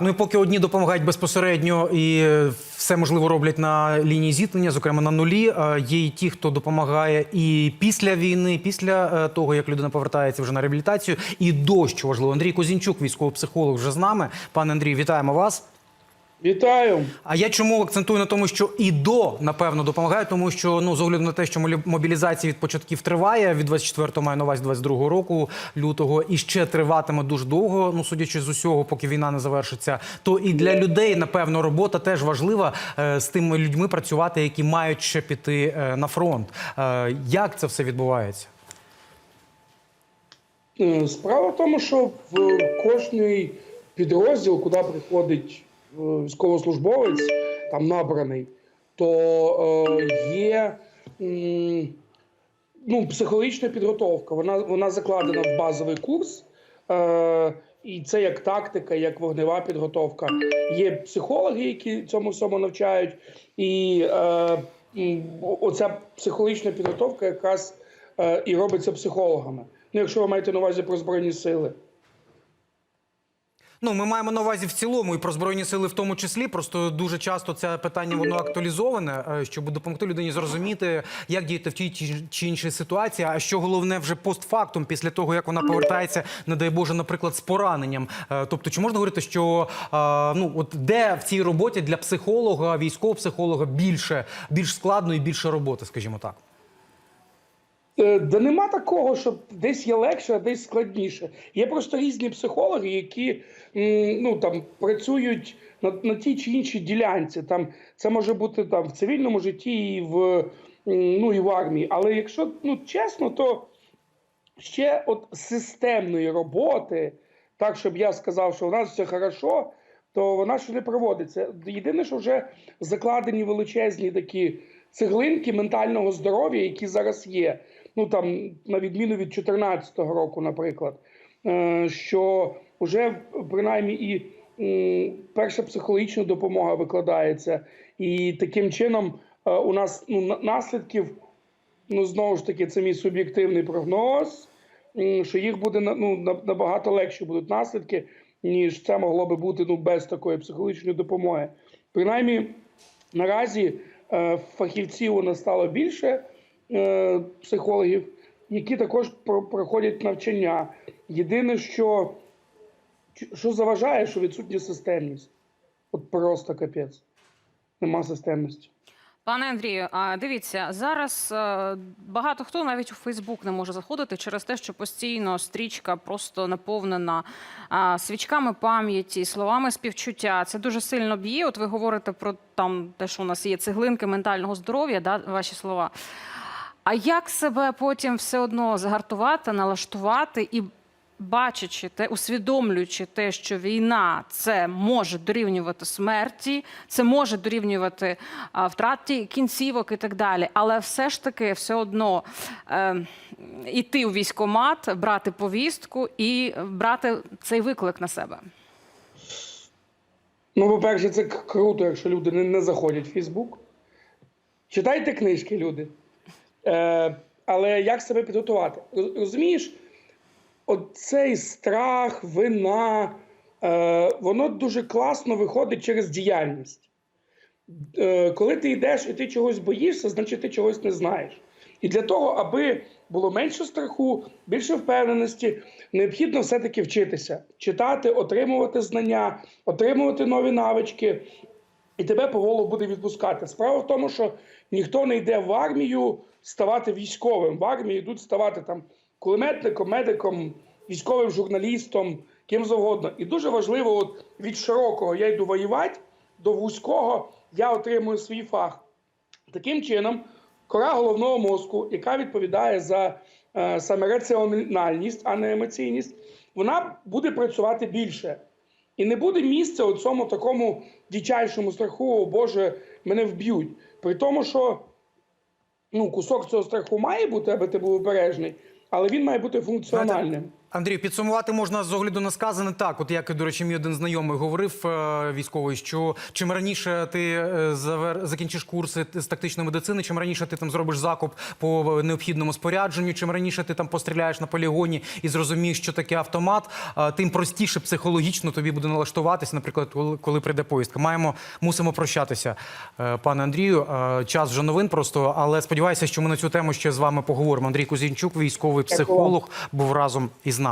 Ну і поки одні допомагають безпосередньо і е, все можливо роблять на лінії зіткнення, зокрема на нулі. е, Є і ті, хто допомагає і після війни, після е, того як людина повертається вже на реабілітацію, і до що важливо. Андрій Козінчук, військовий психолог, вже з нами. Пане Андрій, вітаємо вас. Вітаю. А я чому акцентую на тому, що і до напевно допомагає, тому що ну з огляду на те, що мобілізація від початків триває від 24-го, маю на увазі 22-го року лютого, і ще триватиме дуже довго. Ну судячи з усього, поки війна не завершиться, то і для людей напевно робота теж важлива е, з тими людьми працювати, які мають ще піти е, на фронт. Е, як це все відбувається? Е, Справа в тому, що в кожний підрозділ, куди приходить військовослужбовець, там набраний, то е, є ну, психологічна підготовка. Вона, вона закладена в базовий курс. Е, і це як тактика, як вогнева підготовка. Є психологи, які цьому всьому навчають. І е, оця психологічна підготовка якраз е, і робиться психологами. Ну, якщо ви маєте на увазі про збройні сили. Ну, ми маємо на увазі в цілому і про збройні сили в тому числі. Просто дуже часто це питання воно актуалізоване, е, щоб допомогти людині зрозуміти, як діяти в тій чи- іншій ситуації. А що головне вже постфактум, після того як вона повертається, не дай Боже, наприклад, з пораненням. Е, Тобто, чи можна говорити, що е, ну от де в цій роботі для психолога, військового психолога більше більш складно і більше роботи, скажімо так. Е, Да нема такого, що десь є легше, а десь складніше. Є просто різні психологи, які ну, там, працюють на, на тій чи іншій ділянці. Там, це може бути там, в цивільному житті і в, ну, і в армії. Але якщо ну, чесно, то ще от системної роботи, так щоб я сказав, що у нас все хорошо, то вона ще не проводиться. Єдине, що вже закладені величезні такі цеглинки ментального здоров'я, які зараз є. Ну там на відміну від 2014 року, наприклад, е, що вже принаймні і перша психологічна допомога викладається, і таким чином е, у нас ну, наслідків ну знову ж таки, це мій суб'єктивний прогноз, що їх буде ну, набагато легші будуть наслідки, ніж це могло би бути ну, без такої психологічної допомоги. Принаймні, наразі е, фахівців у нас стало більше психологів, які також про- проходять навчання. Єдине, що, що заважає, що відсутня системність. От просто капець. Нема системності. Пане Андрію, дивіться, зараз е, багато хто навіть у Фейсбук не може заходити через те, що постійно стрічка просто наповнена свічками пам'яті, словами співчуття. Це дуже сильно б'є. От ви говорите про там те, що у нас є цеглинки ментального здоров'я, да, ваші слова. А як себе потім все одно загартувати, налаштувати і бачачи те, усвідомлюючи те, що війна це може дорівнювати смерті, це може дорівнювати а, втраті кінцівок і так далі. Але все ж таки, все одно е, йти у військкомат, брати повістку і брати цей виклик на себе. Ну, по-перше, це круто, якщо люди не, не заходять в Фейсбук. Читайте книжки, люди. Е, але як себе підготувати? Розумієш, оцей страх, вина, е, воно дуже класно виходить через діяльність. Е, коли ти йдеш і ти чогось боїшся, значить ти чогось не знаєш. І для того, аби було менше страху, більше впевненості, необхідно все-таки вчитися, читати, отримувати знання, отримувати нові навички, і тебе поволу буде відпускати. Справа в тому, що ніхто не йде в армію ставати військовим. В армії йдуть ставати там кулеметником, медиком, військовим журналістом, ким завгодно. І дуже важливо, от від широкого я йду воювати до вузького я отримую свій фах. Таким чином, кора головного мозку, яка відповідає за е, саме раціональність, а не емоційність, вона буде працювати більше. І не буде місця у цьому такому дичайшому страху, о Боже, мене вб'ють. При тому, що ну, кусок цього страху має бути, аби ти був обережний, але він має бути функціональним. Андрій, підсумувати можна з огляду на сказане так. От як, до речі, мій один знайомий говорив е, військовий, що чим раніше ти е, закінчиш курси з тактичної медицини, чим раніше ти там зробиш закуп по необхідному спорядженню, чим раніше ти там постріляєш на полігоні і зрозумієш, що таке автомат, е, тим простіше психологічно тобі буде налаштуватися, наприклад, коли, прийде поїздка. Маємо мусимо прощатися, пане Андрію. Час вже новин просто, але сподіваюся, що ми на цю тему ще з вами поговоримо. Андрій Кузінчук, військовий психолог, був разом із нами.